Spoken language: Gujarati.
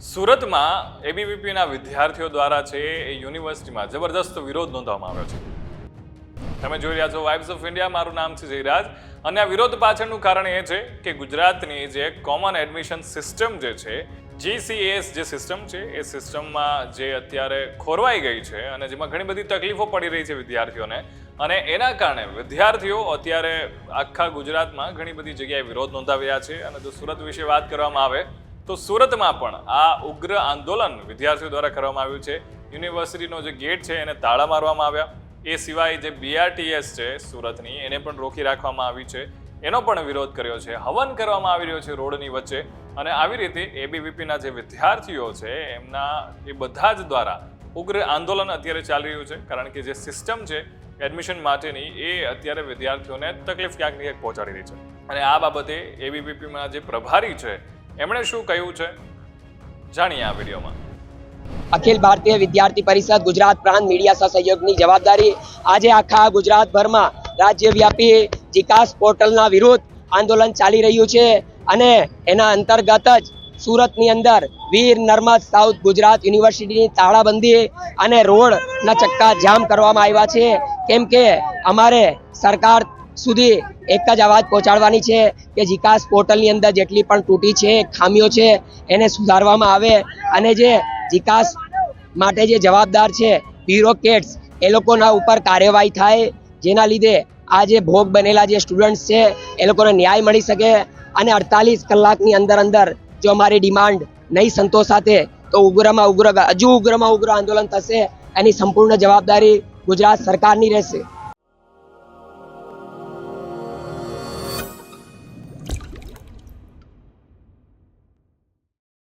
સુરતમાં એબીવીપીના વિદ્યાર્થીઓ દ્વારા છે એ યુનિવર્સિટીમાં જબરદસ્ત વિરોધ નોંધવામાં આવ્યો છે. તમે જોઈ રહ્યા છો વાઇબ્સ ઓફ ઇન્ડિયા મારું નામ છે જયરાજ. અને આ વિરોધ પાછળનું કારણ એ છે કે ગુજરાતની જે કોમન એડમિશન સિસ્ટમ જે છે જીસીએસ જે સિસ્ટમ છે, એ સિસ્ટમમાં જે અત્યારે ખોરવાઈ ગઈ છે અને જેમાં ઘણી બધી તકલીફો પડી રહી છે વિદ્યાર્થીઓને. અને એના કારણે વિદ્યાર્થીઓ અત્યારે આખા ગુજરાતમાં ઘણી બધી જગ્યાએ વિરોધ નોંધાવ્યા છે. અને જો સુરત વિશે વાત કરવામાં આવે તો સુરતમાં પણ આ ઉગ્ર આંદોલન વિદ્યાર્થીઓ દ્વારા કરવામાં આવ્યું છે. યુનિવર્સિટીનો જે ગેટ છે એને તાળા મારવામાં આવ્યા. એ સિવાય જે બીઆરટીએસ છે સુરતની એને પણ રોકી રાખવામાં આવી છે. એનો પણ વિરોધ કર્યો છે. હવન કરવામાં આવી રહ્યો છે રોડની વચ્ચે. અને આવી રીતે એબીવીપીના જે વિદ્યાર્થીઓ છે એમના એ બધા જ દ્વારા ઉગ્ર આંદોલન અત્યારે ચાલી રહ્યું છે. કારણ કે જે સિસ્ટમ છે એડમિશન માટેની એ અત્યારે વિદ્યાર્થીઓને તકલીફ ક્યાંક ને ક્યાંક પહોંચાડી રહી છે. અને આ બાબતે એબીવીપીમાં જે પ્રભારી છે એમણે શું કહ્યું છે? જાણીએ આ વિડીયોમાં. અખિલ ભારતીય વિદ્યાર્થી પરિષદ ગુજરાત પ્રાંત મીડિયા સહયોગની જવાબદારી આજે આખા ગુજરાતભરમાં રાજ્યવ્યાપી વિકાસ પોર્ટલના વિરુદ્ધ આંદોલન ચાલી રહ્યું છે અને એના અંતર્ગત જ સુરતની અંદર વીર નર્મદ સાઉથ ગુજરાત યુનિવર્સિટીની તાળાબંધી અને રોડના ચક્કા જામ કરવામાં આવ્યા છે. કેમ કે અમારે સરકાર સુધી એક જ અવાજ પહોંચાડવાની છે કે વિકાસ પોર્ટલની અંદર જેટલી પણ તૂટી છે, ખામીઓ છે, એને સુધારવામાં આવે. અને જે વિકાસ માટે જે જવાબદાર છે બ્યુરોક્રેટ્સ એ લોકોના ઉપર કાર્યવાહી થાય. જેના લીધે આ જે ભોગ બનેલા જે સ્ટુડન્ટ્સ છે, એ લોકોને ન્યાય મળી શકે. અને અડતાલીસ કલાકની અંદર અંદર જો અમારી ડિમાન્ડ નહીં સંતોષાતે, તો ઉગ્રમાં ઉગ્ર, હજુ ઉગ્રમાં ઉગ્ર આંદોલન થશે. એની સંપૂર્ણ જવાબદારી ગુજરાત સરકારની રહેશે.